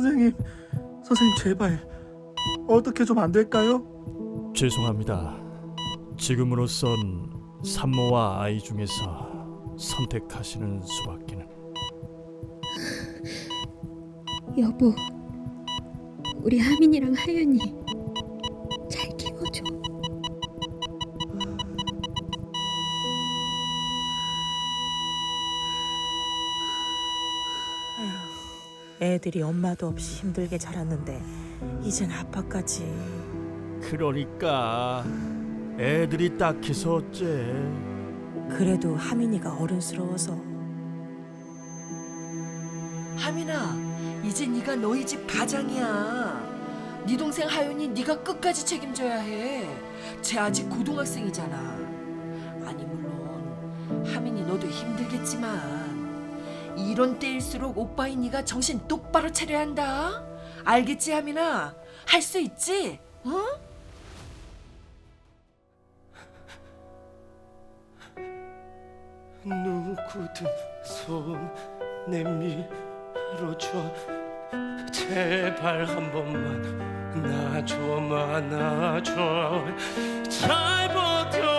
선생님 제발 어떻게 좀 안 될까요? 죄송합니다. 지금으로선 산모와 아이 중에서 선택하시는 수밖에는. 여보, 우리 하민이랑 하윤이 애들이 엄마도 없이 힘들게 자랐는데 이젠 아빠까지 그러니까 애들이 딱해서 어째. 그래도 하민이가 어른스러워서 하민아, 이제 네가 너희 집 가장이야. 네 동생 하윤이 네가 끝까지 책임져야 해. 쟤 아직 고등학생이잖아. 아니 물론 하민이 너도 힘들겠지만 이런 때일수록 오빠인 네가 정신 똑바로 차려야 한다. 알겠지 하민아? 할 수 있지? 어? 누구든 손 내밀어줘 제발 한 번만 나좀 안아줘 잘 보내